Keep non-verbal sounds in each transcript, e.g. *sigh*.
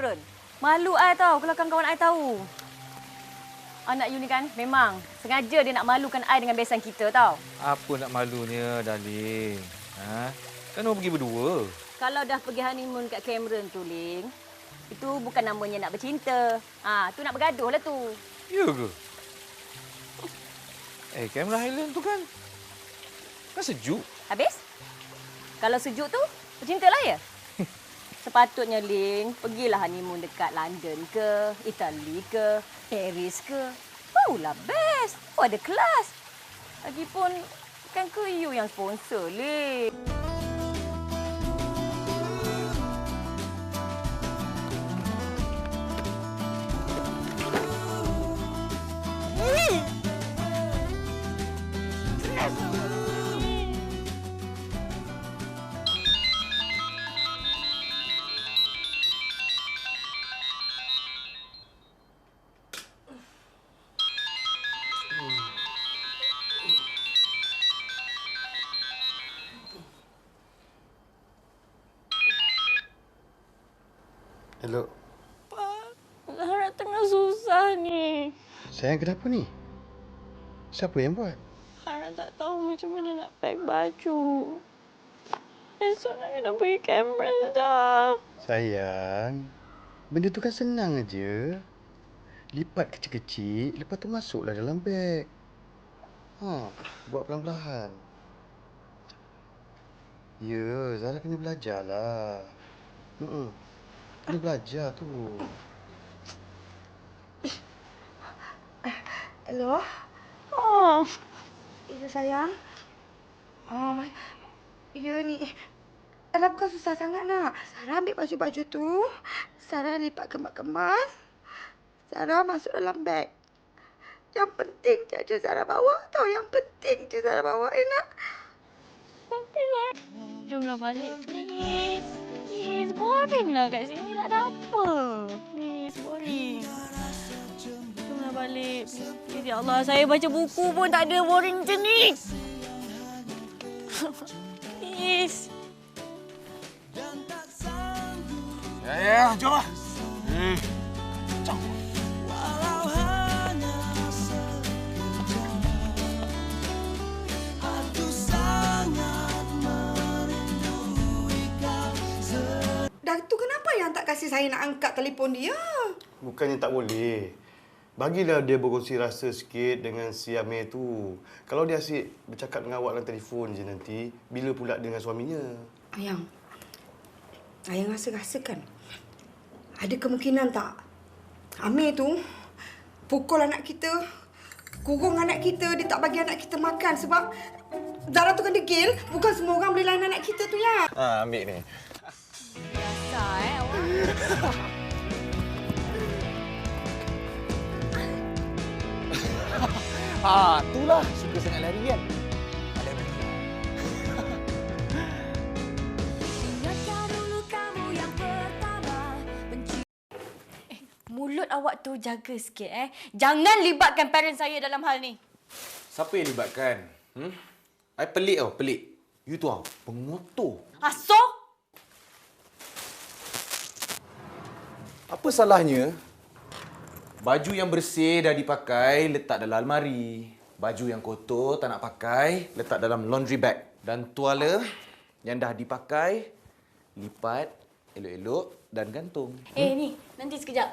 Cameron. Malu I tau kalau kawan-kawan I tahu. Anak you ni kan memang sengaja dia nak malukan I dengan besan kita tau. Apa nak malunya, darling? Ha? Kan orang pergi berdua. Kalau dah pergi honeymoon kat Cameron tu, Ling, itu bukan namanya nak bercinta. Ah, tu nak bergaduh lah tu. Ya ke? Eh, Cameron Highland tu kan... Kan sejuk. Habis? Kalau sejuk tu, bercinta lah ya? Sepatutnya, Ling, pergilah honeymoon dekat London ke, Itali ke, Paris ke. Barulah best. Oh, ada kelas. Lagipun, kan ke you yang sponsor, Ling. Hello. Zahra tengah susah ni. Sayang kenapa ni? Siapa yang buat? Zahra tak tahu macam mana nak pack baju. Esok nak kena pergi Cameron dah. Sayang, benda tu kan senang aja. Lipat kecil-kecil, lepas tu masuklah dalam beg. Ha, buat pelan-pelan. Ya, Zara kena belajar lah. Hmm, kena belajar tu. Hello? Oh, Ya sayang. Oh, ya ni. Alah bukan susah sangat nak. Sarah ambil baju-baju tu. Sarah lipat kemas-kemas. Sarah masuk dalam beg. Yang penting je aja Sarah bawa tau. Yang penting je Sarah bawa. Eh nak? Jomlah balik, please. Please, boring lah kat sini. Tak ada apa. Please, boring. Jomlah balik. Please, ya Allah. Saya baca buku pun tak ada boring macam ni. Please. Ya, ya, jom lah. Eh, jom. Saya nak angkat telefon dia? Bukannya tak boleh. Bagilah dia berkongsi rasa sikit dengan si Amir tu. Kalau dia asyik bercakap dengan awak dalam telefon je nanti, bila pula dengan suaminya? Ayang. Ayang rasa-rasakan. Ada kemungkinan tak Amir tu pukul anak kita, kurung anak kita, dia tak bagi anak kita makan sebab Zara tu kan degil. Bukan semua orang boleh layan anak kita tu ya. Ha, ambil ni. Eh. *laughs* Ha, itulah. Suka sangat lari kan? Ada apa? *laughs* Mulut awak tu jaga sikit eh. Jangan libatkan parents saya dalam hal ni. Siapa yang libatkan? Hmm? I pelik tau, pelik. You tu ah, pengotor. Ah, so? Apa salahnya? Baju yang bersih dah dipakai, letak dalam almari. Baju yang kotor tak nak pakai, letak dalam laundry bag. Dan tuala yang dah dipakai, lipat elok-elok dan gantung. Eh ni, nanti sekejap.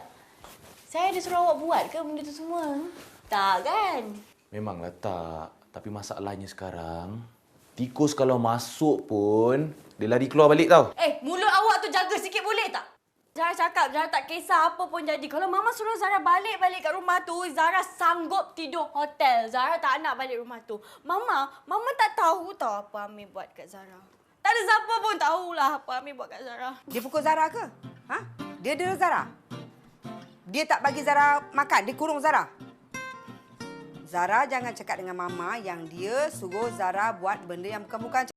Saya ada suruh awak buat ke benda tu semua? Tak kan? Memanglah tak. Tapi masalahnya sekarang, tikus kalau masuk pun, dia lari keluar balik tau. Eh, mulut awak tu jaga sikit boleh tak? Zara cakap, Zara tak kisah apa pun jadi. Kalau Mama suruh Zara balik-balik kat rumah tu, Zara sanggup tidur hotel. Zara tak nak balik rumah tu. Mama, Mama tak tahu tau apa Amir buat kat Zara. Tak ada siapa pun tahulah apa Amir buat kat Zara. Dia pukul Zara ke? Ha? Dia dera Zara? Dia tak bagi Zara makan, dia kurung Zara. Zara jangan cakap dengan mama yang dia suruh Zara buat benda yang bukan-bukan